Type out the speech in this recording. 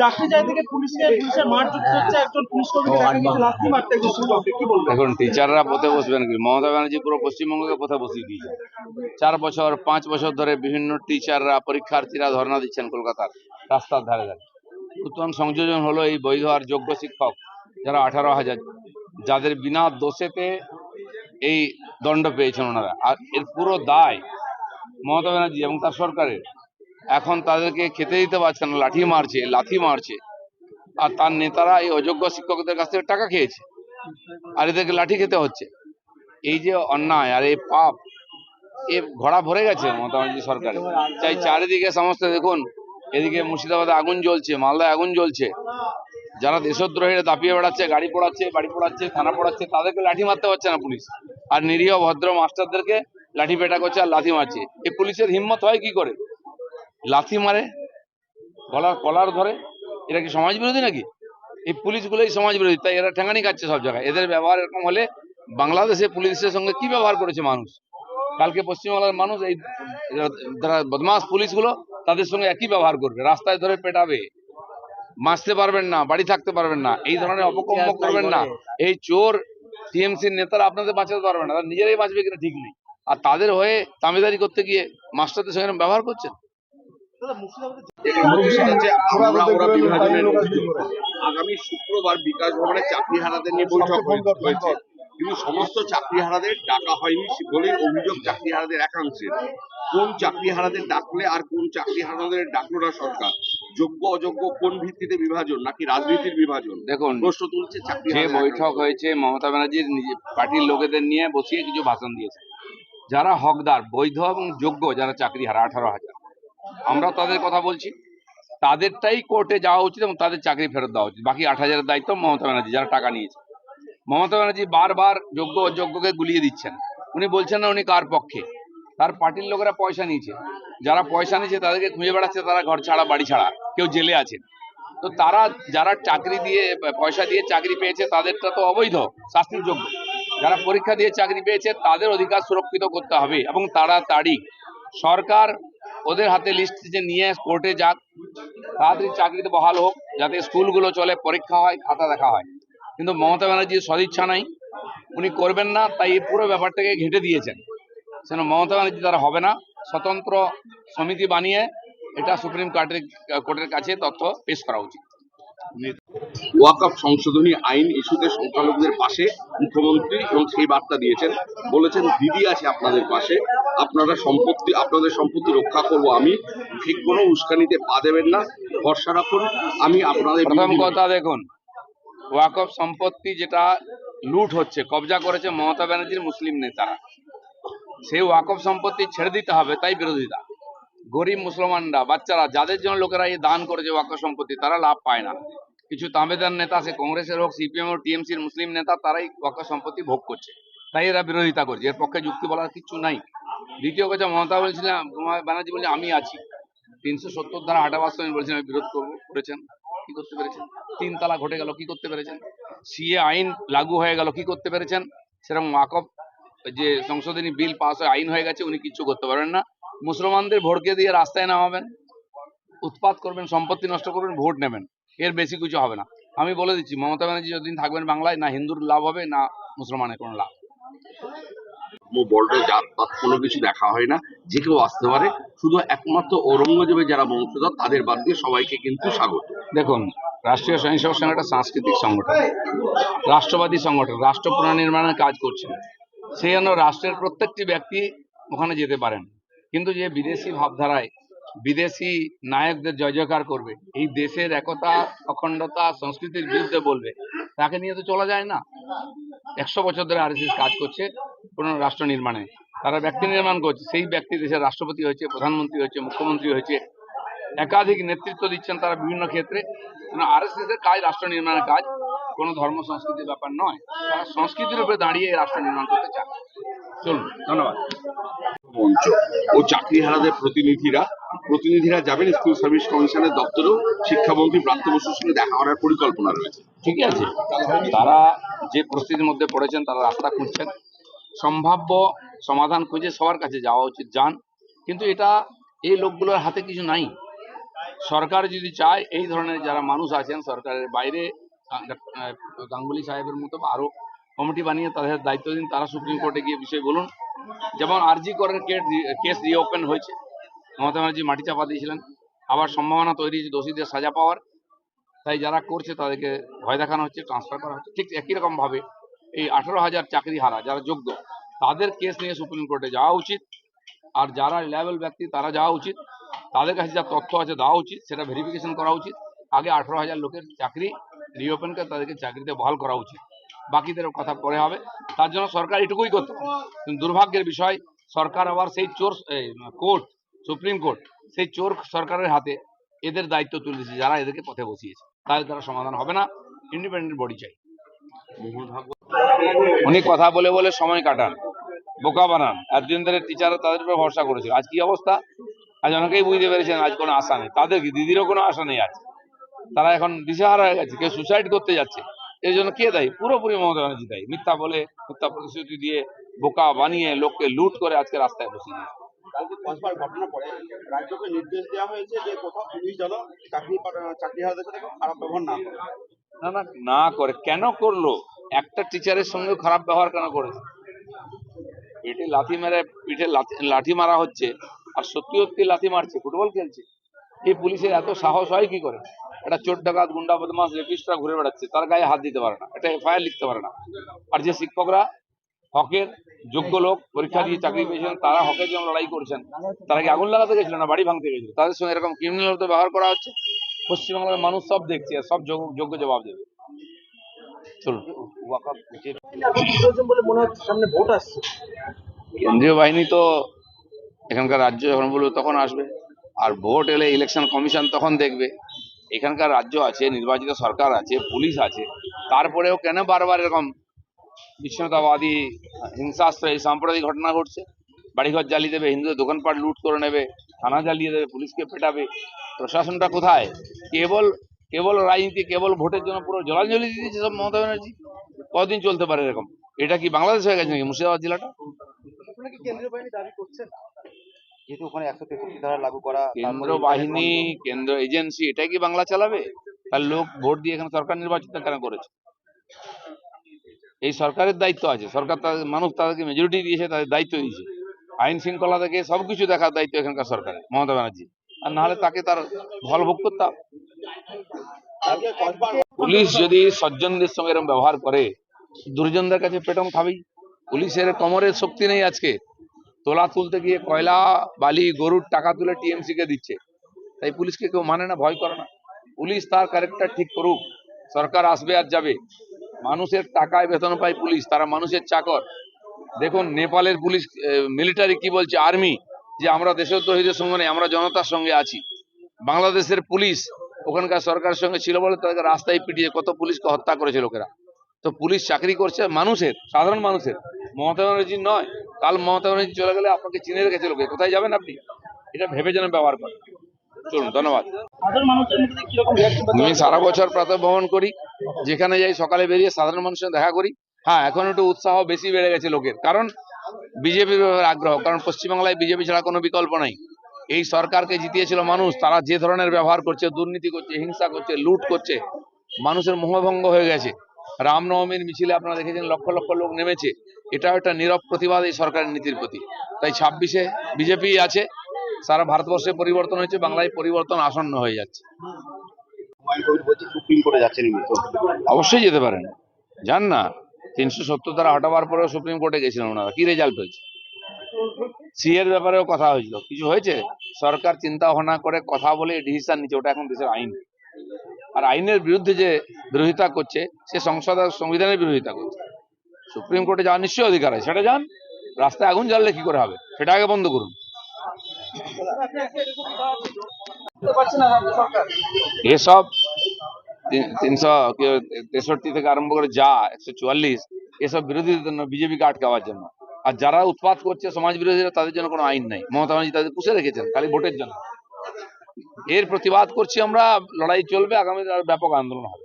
চাকরি যায় দেখুন টিচাররা পথে বসবেন কি? মমতা ব্যানার্জি পুরো পশ্চিমবঙ্গকে পথে বসিয়ে দিয়েছে। চার বছর, পাঁচ বছর ধরে বিভিন্ন টিচাররা পরীক্ষার্থীরা ধর্ণা দিচ্ছেন কলকাতার রাস্তার ধারে ধারে। নতুন সংযোজন হলো এই বৈধ আর যোগ্য শিক্ষক যারা আঠারো হাজার, যাদের বিনা দোষেতে এই দণ্ড পেয়েছেন ওনারা। আর এর পুরো দায় মমতা ব্যানার্জি এবং তার সরকারের। এখন তাদেরকে খেতে দিতে পারছে না, লাঠি মারছে, লাথি মারছে। আর তার নেতারা এই অযোগ্য শিক্ষকদের কাছ থেকে টাকা খেয়েছে। আর এদেরকে লাঠি খেতে হচ্ছে। এই যে অন্যায় আর এই পাপ, এ ঘোড়া ভরে গেছে মমতা সরকারে। চাই চারিদিকে সমস্ত দেখুন, এদিকে মুর্শিদাবাদে আগুন জ্বলছে, মালদায় আগুন জ্বলছে। যারা দেশদ্রোহীরা দাপিয়ে বেড়াচ্ছে, গাড়ি পোড়াচ্ছে, বাড়ি পোড়াচ্ছে, থানা পোড়াচ্ছে, তাদেরকে লাঠি মারতে পারছে না পুলিশ। আর নিরীহ ভদ্র মাস্টারদেরকে লাঠি পেটা করছে আর লাঠি মারছে। এই পুলিশের হিম্মত হয় কি করে? লাথি মারে গলার কলার ধরে। এরা কি সমাজ বিরোধী নাকি? এই পুলিশগুলোই সমাজ বিরোধী তাই এরা ঠেঙানি খাচ্ছে সব জায়গায়। এদের ব্যবহার এরকম হলে বাংলাদেশে পুলিশের সঙ্গে কি ব্যবহার করেছে মানুষ? কালকে পশ্চিমবাংলার মানুষ এই যারা বদমাস পুলিশগুলো তাদের সঙ্গে একই ব্যবহার করবে। রাস্তায় ধরে পেটাবে। বাঁচতে পারবেন না বাড়ি থাকতে পারবেন না এই ধরনের অপকর্ম করবেন না। এই চোর টিএমসির নেতারা আপনাদের বাঁচাতে পারবে না তারা নিজেরাই বাঁচবে কিনা ঠিক নেই। আর তাদের হয়ে তামিদারি করতে গিয়ে মাস্টারদের সঙ্গে ব্যবহার করছেন? আগামী শুক্রবার বিকাশ ভবনে চাকরিহারাদের নিয়ে বৈঠক হয়েছে কিন্তু সমস্ত চাকরিহারাদের ডাকা হয়নি বলে অভিযোগ চাকরিহারাদের একাংশের কোন চাকরিহারাদের ডাকলে আর কোন চাকরিহারাদের ডাকলো না সরকার? যোগ্য অযোগ্য কোন ভিত্তিতে বিভাজন নাকি রাজনীতির বিভাজন? দেখুন প্রশ্ন তুলছে চাকরি যে বৈঠক হয়েছে মমতা ব্যানার্জির নিজে পার্টির লোকেদের নিয়ে বসিয়ে কিছু ভাষণ দিয়েছে যারা হকদার বৈধ এবং যোগ্য যারা চাকরি হারা আঠারো হাজার। আমরা তাদের কথা বলছি। তাদেরটাই কোর্টে যাওয়া উচিত এবং তাদের চাকরি ফেরত দেওয়া উচিত। বাকি আট হাজারের দায়িত্ব মমতা ব্যানার্জি, যারা টাকা নিয়েছে। মমতা ব্যানার্জি বারবার যোগ্য অযোগ্যকে গুলিয়ে দিচ্ছেন। উনি বলছেন না উনি কার পক্ষে। তার পার্টির লোকেরা পয়সা নিয়েছে। যারা পয়সা নিয়েছে তাদেরকে খুঁজে বেড়াচ্ছে, তারা ঘর ছাড়া, বাড়ি ছাড়া, কেউ জেলে আছেন তো তারা যারা চাকরি দিয়ে, পয়সা দিয়ে চাকরি পেয়েছে, তাদেরটা তো অবৈধ শাস্তির যোগ্য যারা পরীক্ষা দিয়ে চাকরি পেয়েছে, তাদের অধিকার সুরক্ষিত করতে হবে এবং তারা তাড়াতাড়ি সরকার ওদের হাতে লিস্ট যে নিয়ে কোর্টে যাক, তাড়াতাড়ি চাকরিতে বহাল হোক, যাতে স্কুলগুলো চলে, পরীক্ষা হয়, খাতা দেখা হয়। কিন্তু মমতা ব্যানার্জির সদিচ্ছা নাই, উনি করবেন না, তাই এই পুরো ব্যাপারটাকে ঘেঁটে দিয়েছেন। সেন মমতা ব্যানার্জি তারা হবে না, স্বতন্ত্র সমিতি বানিয়ে এটা সুপ্রিম কোর্টের কোর্টের কাছে তথ্য পেশ করা উচিত। ওয়াকআপ সংশোধনী আইন ইস্যুতে সংখ্যালঘুদের পাশে মুখ্যমন্ত্রী এবং সেই বার্তা দিয়েছেন। বলেছেন দিদি আছে আপনাদের পাশে। আপনারা সম্পত্তি আপনাদের সম্পত্তি রক্ষা করব আমি। ঠিক কোনো উস্কানিতে পা দেবেন না। ভরসা রাখুন। আমি আপনাদের প্রথম কথা দেখুন ওয়াকফ সম্পত্তি যেটা লুট হচ্ছে কবজা করেছে মমতা ব্যানার্জির মুসলিম নেতারা। সেই ওয়াকফ সম্পত্তি ছেড়ে দিতে হবে তাই বিরোধিতা। গরিব মুসলমানরা, বাচ্চারা, যাদের জন্য লোকেরা এই দান করেছে ওয়াকফ সম্পত্তি, তারা লাভ পায় না। কিছু তামেদার নেতা সে কংগ্রেসের হোক, সিপিএম ও টিএমসির মুসলিম নেতা, তারাই ওয়াকফ সম্পত্তি ভোগ করছে। তাই এরা বিরোধিতা করছে। এর পক্ষে যুক্তি বলার কিছু নাই। দ্বিতীয় কথা, মমতা বলছিলাম ব্যানার্জি বলছে আমি আছি। তিনশো সত্তর হাটাবার সময় বলছেন আমি বিরোধ করব। করেছেন। কি করতে পেরেছেন? তিন তালা ঘটে গেল, কি করতে পেরেছেন? সিএ আইন লাগু হয়ে গেল, কি করতে পেরেছেন? সেরকম ওয়াকফ, যে সংশোধনী বিল পাস হয়ে, আইন হয়ে গেছে, উনি কিচ্ছু করতে পারবেন না। মুসলমানদের ভোটকে দিয়ে রাস্তায় নামাবেন উৎপাত করবেন সম্পত্তি নষ্ট করবেন ভোট নেবেন। এর বেশি কিছু হবে না। আমি বলে দিচ্ছি মমতা ব্যানার্জি যতদিন থাকবেন বাংলায় না হিন্দুর লাভ হবে না মুসলমানের কোনো লাভ। ধর্ম, বর্ণ জাতপাত কোনো কিছু দেখা হয় না যে কেউ আসতে পারে। শুধু একমাত্র ঔরঙ্গজেবের যারা বংশধর তাদের বাদ দিয়ে সবাইকে কিন্তু স্বাগত। দেখুন রাষ্ট্রীয় স্বয়ংসেবক সংঘ একটা সাংস্কৃতিক সংগঠন। রাষ্ট্রবাদী সংগঠন রাষ্ট্র পুনর্নির্মাণের কাজ করছে। সেই জন্য রাষ্ট্রের প্রত্যেকটি ব্যক্তি ওখানে যেতে পারেন। কিন্তু যে বিদেশি ভাবধারায় বিদেশি নায়কদের জয় জয়কার করবে, এই দেশের একতা, অখণ্ডতা, সংস্কৃতির বিরুদ্ধে বলবে, তাকে নিয়ে তো চলা যায় না। একশো বছর ধরে আরএসএস কাজ করছে কোন রাষ্ট্র নির্মাণে। তারা ব্যক্তি নির্মাণ করছে, সেই ব্যক্তি দেশের রাষ্ট্রপতি হয়েছে, প্রধানমন্ত্রী হয়েছে, মুখ্যমন্ত্রী হয়েছে, একাধিক নেতৃত্ব দিচ্ছেন তারা বিভিন্ন ক্ষেত্রে। আরএসএস এর কাজ রাষ্ট্র নির্মাণের কাজ, কোনো ধর্ম, সংস্কৃতির ব্যাপার নয়। তারা সংস্কৃতির উপরে দাঁড়িয়ে রাষ্ট্র নির্মাণ করতে চায়। চলুন, ধন্যবাদ। মঞ্চ ও চাকরিহারাদের প্রতিনিধিরা প্রতিনিধিরা যাবেন স্কুল সার্ভিস কমিশনের দপ্তরেও শিক্ষামন্ত্রী প্রাপ্ত বসুর সঙ্গে দেখা করার পরিকল্পনা রয়েছে। ঠিকই আছে? তারা যে পরিস্থিতির মধ্যে পড়েছেন, তারা রাস্তা খুঁজছেন। সম্ভাব্য সমাধান খুঁজে সবার কাছে যাওয়া উচিত, যান। কিন্তু এটা এই লোকগুলোর হাতে কিছু নাই। সরকার যদি চায়, এই ধরনের যারা মানুষ আছেন, সরকারের বাইরে গাঙ্গুলি সাহেবের মতো বা আরও কমিটি বানিয়ে তাদের দায়িত্ব দিন, তারা সুপ্রিম কোর্টে গিয়ে বিষয় বলুন। যেমন আরজি করের কেস রিওপেন হয়েছে, মমতা ব্যানার্জি মাটি চাপা দিয়েছিলেন, আবার সম্ভাবনা তৈরি হয়েছে দোষীদের সাজা পাওয়ার। তাই যারা করছে তাদেরকে ভয় দেখানো হচ্ছে ট্রান্সফার করা হচ্ছে। ঠিক একই রকম ভাবে এই আঠারো হাজার চাকরি হারা যারা যোগ্য, তাদের কেস নিয়ে সুপ্রিম কোর্টে যাওয়া উচিত। আর যারা লেভেল ব্যক্তি, তারা যাওয়া উচিত। তাদের কাছে যা তথ্য আছে দেওয়া উচিত, সেটা ভেরিফিকেশন করা উচিত। আগে আঠারো হাজার লোকের চাকরি রিওপেন করে তাদেরকে চাকরিতে বহাল করা উচিত। বাকিদের কথা পরে হবে। তার জন্য সরকার এটুকুই করতে কিন্তু দুর্ভাগ্যের বিষয়, সরকার আবার সেই চোর কোর্ট, সুপ্রিম কোর্ট, সেই চোর সরকারের হাতে এদের দায়িত্ব তুলে দিয়েছে যারা এদেরকে পথে বসিয়েছে। তাদের দ্বারা সমাধান হবে না। ইন্ডিপেন্ডেন্ট বডি চাই। উনি কথা বলে বলে সময় কাটান, বোকা বানান। এতদিন ধরে টিচাররা তাদের উপর ভরসা করেছিল। আজ কি অবস্থা? আজ অনেকেই বুঝতে পেরেছেন, আজ কোনো আশা নেই। তাদের কি, দিদিরও কোনো আশা নেই আজ? তারা এখন দিশেহারা হয়ে গেছে। কেউ সুসাইড করতে যাচ্ছে। এর জন্য কে দায়ী? পুরোপুরি মমতা ব্যানার্জি দায়ী। মিথ্যা বলে মিথ্যা প্রতিশ্রুতি দিয়ে বোকা বানিয়ে লোককে লুট করে আজকে রাস্তায় বসিয়ে দিয়েছে। কালকে কসবার ঘটনা পরে রাজ্যকে নির্দেশ দেওয়া হয়েছে যে কোথাও পুলিশ যেন চাকরি পা- সাথে খারাপ ব্যবহার না করে। না না না করে। কেন করল? একটা টিচারের সঙ্গে খারাপ ব্যবহার কেন করেছে? পেটে লাথি মেরে পিঠে লাথি লাঠি মারা হচ্ছে আর সত্যি সত্যি লাথি মারছে। ফুটবল খেলছে। এই পুলিশের এত সাহস হয় কি করে? একটা চোর ডাকাত গুন্ডা বদমাস রেপিস্টরা ঘুরে বেড়াচ্ছে, তার গায়ে হাত দিতে পারে না একটা এফআইআর লিখতে পারে না। আর যে শিক্ষকরা হকের যোগ্য লোক, পরীক্ষা দিয়ে চাকরি পেয়েছেন, তারা হকের জন্য লড়াই করেছেন, তারা কি আগুন লাগাতে গেছিল না, বাড়ি ভাঙতে গেছিল? তাদের সঙ্গে এরকম ক্রিমিনাল তো ব্যবহার করা হচ্ছে? পশ্চিমবাংলার মানুষ সব দেখছে আর সব যোগ্য জবাব দেবে। কেন্দ্রীয় বাহিনী তো এখানকার রাজ্য যখন বলবে তখন আসবে। আর ভোট এলে ইলেকশন কমিশন তখন দেখবে। এখানকার রাজ্য আছে, নির্বাচিত সরকার আছে, পুলিশ আছে। তারপরেও কেন বারবার এরকম বিচ্ছিন্নতাবাদী, হিংসাস্ত্র এই সাম্প্রদায়িক ঘটনা ঘটছে? বাড়িঘর জ্বালিয়ে দেবে, হিন্দুদের দোকানপাট লুট করে নেবে, থানা জ্বালিয়ে দেবে, পুলিশকে পেটাবে। প্রশাসনটা কোথায়? কেবল কেবল রাজনীতি কেবল ভোটের জন্য পুরো জলাঞ্জলি দিয়ে দিয়েছে সব মমতা ব্যানার্জি? কদিন চলতে পারে এরকম? এটা কি বাংলাদেশ হয়ে গেছে নাকি মুর্শিদাবাদ জেলাটা? কেন্দ্রীয় বাহিনী দাবি করছেন? যেহেতু ওখানে একশো তেষট্টি ধারা লাগু করা কেন্দ্র বাহিনী কেন্দ্র এজেন্সি এটাই কি বাংলা চালাবে? তার লোক ভোট দিয়ে এখানে সরকার নির্বাচিত কেন করেছে? এই সরকারের দায়িত্ব আছে। সরকার তাদের মানুষ তাদেরকে মেজরিটি দিয়েছে তাদের দায়িত্ব দিয়েছে। আইন শৃঙ্খলা থেকে সবকিছু দেখার দায়িত্ব এখানকার সরকারের মমতা ব্যানার্জি আর নাহলে তাকে তার ফল ভোগ করতে হবে। কালকে কসবার পুলিশ যদি সজ্জনদের সঙ্গে এরকম ব্যবহার করে দুর্জনদের কাছে পেটম খাবেই পুলিশের কমরের শক্তি নেই আজকে। তোলা তুলতে গিয়ে কয়লা, বালি, গরুর টাকা তুলে টিএমসি কে দিচ্ছে। তাই পুলিশকে কেউ মানে না, ভয় করে না। পুলিশ তার ক্যারেক্টার ঠিক করুক। সরকার আসবে আর যাবে। মানুষের টাকায় বেতন পায় পুলিশ, তারা মানুষের চাকর। দেখুন, নেপালের পুলিশ মিলিটারি কি বলছে? আর্মি যে আমরা দেশদ্রোহীদের সঙ্গে নেই, আমরা জনতার সঙ্গে আছি। বাংলাদেশের পুলিশ ওখানকার সরকারের সঙ্গে ছিল বলে তাদেরকে রাস্তায় পিটিয়ে কত পুলিশকে হত্যা করেছে লোকেরা। তো পুলিশ চাকরি করছে মানুষের সাধারণ মানুষের। মমতা ব্যানার্জি নয়। কাল মমতা ব্যানার্জি চলে গেলে আপনাকে চিনে রেখেছে লোকে। কোথায় যাবেন আপনি? এটা ভেবে যেন ব্যবহার করেন। চলুন ধন্যবাদ। আমি সারা বছর প্রাতঃ ভ্রমণ করি। যেখানে যাই সকালে বেরিয়ে সাধারণ মানুষের দেখা করি। হ্যাঁ এখন একটু উৎসাহ বেশি বেড়ে গেছে লোকের। কারণ বিজেপির ব্যাপারে আগ্রহ। কারণ পশ্চিমবাংলায় বিজেপি ছাড়া কোনো বিকল্প নাই। এই সরকারকে জিতিয়েছিল মানুষ। তারা যে ধরনের ব্যবহার করছে দুর্নীতি করছে হিংসা করছে লুট করছে মানুষের মোহভঙ্গ হয়ে গেছে। রামনবমীর মিছিলে আপনারা দেখেছেন লক্ষ লক্ষ লোক নেমেছে। এটাও একটা নীরব প্রতিবাদ এই সরকারের নীতির প্রতি। তাই ছাব্বিশে বিজেপি আছে, সারা ভারতবর্ষে পরিবর্তন হয়েছে, বাংলায় পরিবর্তন আসন্ন হয়ে যাচ্ছে। অবশ্যই যেতে পারেন। যান না, তিনশো সত্তর ধারা হটাবার পরেও সুপ্রিম কোর্টে গেছিলেন ওনারা। কি রেজাল্ট হয়েছে? সি এর ব্যাপারেও কথা হয়েছিল। কিছু হয়েছে? সরকার চিন্তা ভাবনা করে কথা বলে ডিসিশন নিচ্ছে, ওটা এখন দেশের আইন। আর আইনের বিরুদ্ধে যে বিরোধিতা করছে, সে সংসদ আর সংবিধানের বিরোধিতা করছে। সুপ্রিম কোর্টে যাওয়ার নিশ্চয়ই অধিকার আছে। সেটা যান, রাস্তায় আগুন জ্বাললে কি করে হবে? সেটা আগে বন্ধ করুন। এসব তিনশো তেষট্টি থেকে আরম্ভ করে যা, একশো চুয়াল্লিশ, এসব বিরোধীদের জন্য, বিজেপিকে আটকাওয়ার জন্য। আর যারা উৎপাত করছে সমাজ বিরোধীরা তাদের জন্য কোনো আইন নাই। মমতা ব্যানার্জি তাদের পুষে রেখেছেন, খালি ভোটের জন্য। এর প্রতিবাদ করছি আমরা লড়াই চলবে আগামী ব্যাপক আন্দোলন হবে।